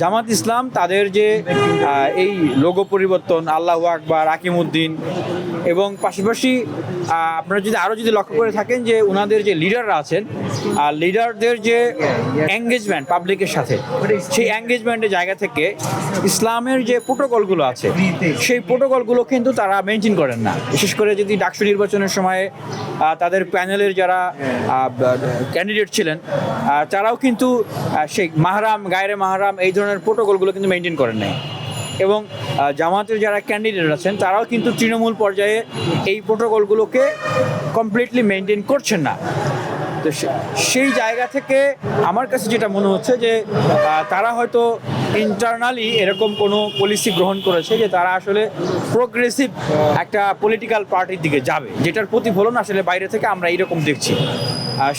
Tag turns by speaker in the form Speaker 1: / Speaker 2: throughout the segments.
Speaker 1: জামাত ইসলাম তাদের যে এই লোগো পরিবর্তন, আল্লাহ আকবার আকিমুদ্দিন এবং পাশাপাশি আপনারা যদি আরও যদি লক্ষ্য করে থাকেন যে ওনাদের যে লিডাররা আছেন, আর লিডারদের যে এঙ্গেজমেন্ট পাবলিকের সাথে, সেই এঙ্গেজমেন্টের জায়গা থেকে ইসলামের যে প্রোটোকলগুলো আছে, সেই প্রোটোকলগুলো কিন্তু তারা মেনটেন করেন না। বিশেষ করে যদি ডাকসু নির্বাচনের সময় তাদের প্যানেলের যারা ক্যান্ডিডেট ছিলেন তারাও কিন্তু সেই মাহারাম, গায়রে মাহারাম, এই ধরনের প্রোটোকলগুলো কিন্তু মেনটেন করেন নাই। এবং জামাতের যারা ক্যান্ডিডেট আছেন, তারাও কিন্তু তৃণমূল পর্যায়ে এই প্রোটোকলগুলোকে কমপ্লিটলি মেনটেন করছেন না। তো সেই জায়গা থেকে আমার কাছে যেটা মনে হচ্ছে যে তারা হয়তো ইন্টারনালি এরকম কোনো পলিসি গ্রহণ করেছে যে তারা আসলে প্রোগ্রেসিভ একটা পলিটিক্যাল পার্টির দিকে যাবে, যেটার প্রতিফলন আসলে বাইরে থেকে আমরা এরকম দেখছি।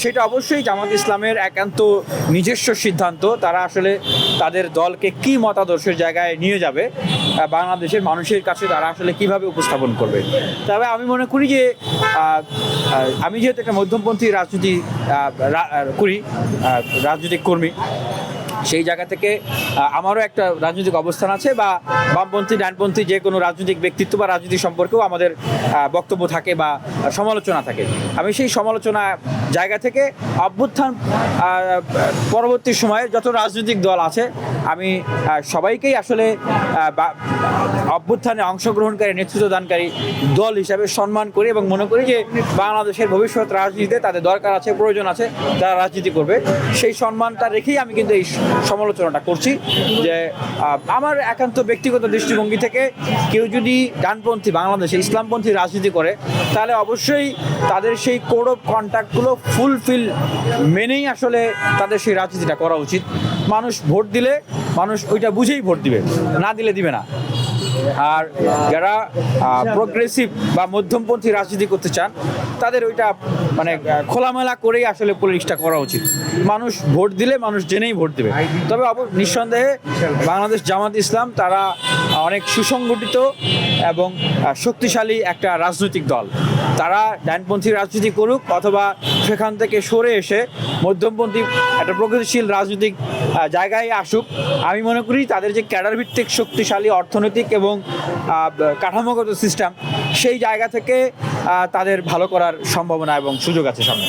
Speaker 1: সেটা অবশ্যই জামাত ইসলামের একান্ত নিজস্ব সিদ্ধান্ত, তারা আসলে তাদের দলকে কি মতাদর্শের জায়গায় নিয়ে যাবে বাংলাদেশের মানুষের কাছে তারা আসলে কীভাবে উপস্থাপন করবে। তবে আমি মনে করি যে আমি যেহেতু একটা মধ্যমপন্থী রাজনীতি করি রাজনৈতিক কর্মী সেই জায়গা থেকে আমারও একটা রাজনৈতিক অবস্থান আছে বা বামপন্থী, ডানপন্থী যে কোনো রাজনৈতিক ব্যক্তিত্ব বা রাজনীতি সম্পর্কেও আমাদের বক্তব্য থাকে বা সমালোচনা থাকে। আমি সেই সমালোচনা জায়গা থেকে অভ্যুত্থান পরবর্তী সময়ে যত রাজনৈতিক দল আছে, আমি সবাইকেই আসলে অভ্যুত্থানে অংশগ্রহণকারী নেতৃত্ব দানকারী দল হিসাবে সম্মান করি এবং মনে করি যে বাংলাদেশের ভবিষ্যৎ রাজনীতিতে তাদের দরকার আছে, প্রয়োজন আছে যারা রাজনীতি করবে। সেই সম্মানটা রেখেই আমি কিন্তু এই সমালোচনাটা করছি যে আমার একান্ত ব্যক্তিগত দৃষ্টিভঙ্গি থেকে কেউ যদি ডানপন্থী বাংলাদেশে, ইসলামপন্থী রাজনীতি করে, তাহলে অবশ্যই তাদের সেই কোড অফ কন্ট্যাক্টগুলো ফুলফিল মেনেই আসলে তাদের সেই রাজনীতিটা করা উচিত। মানুষ ভোট দিলে, মানুষ ওইটা বুঝেই ভোট দিবে, না দিলে দিবে না। আর যারা প্রোগ্রেসিভ বা মধ্যমপন্থী রাজনীতি করতে চান তাদের ওইটা মানে খোলামেলা করেই আসলে পলিটিক্সটা করা উচিত। মানুষ ভোট দিলে মানুষ জেনেই ভোট দেবে। তবে নিঃসন্দেহে বাংলাদেশ জামাত ইসলাম তারা অনেক সুসংগঠিত এবং শক্তিশালী একটা রাজনৈতিক দল। তারা ডানপন্থী রাজনীতি করুক অথবা সেখান থেকে সরে এসে মধ্যমপন্থী একটা প্রগতিশীল রাজনৈতিক জায়গায় আসুক, আমি মনে করি তাদের যে ক্যাডার ভিত্তিক শক্তিশালী অর্থনৈতিক এবং কাঠামোগত সিস্টেম সেই জায়গা থেকে তাদের ভালো করার সম্ভাবনা এবং সুযোগ আছে সামনে।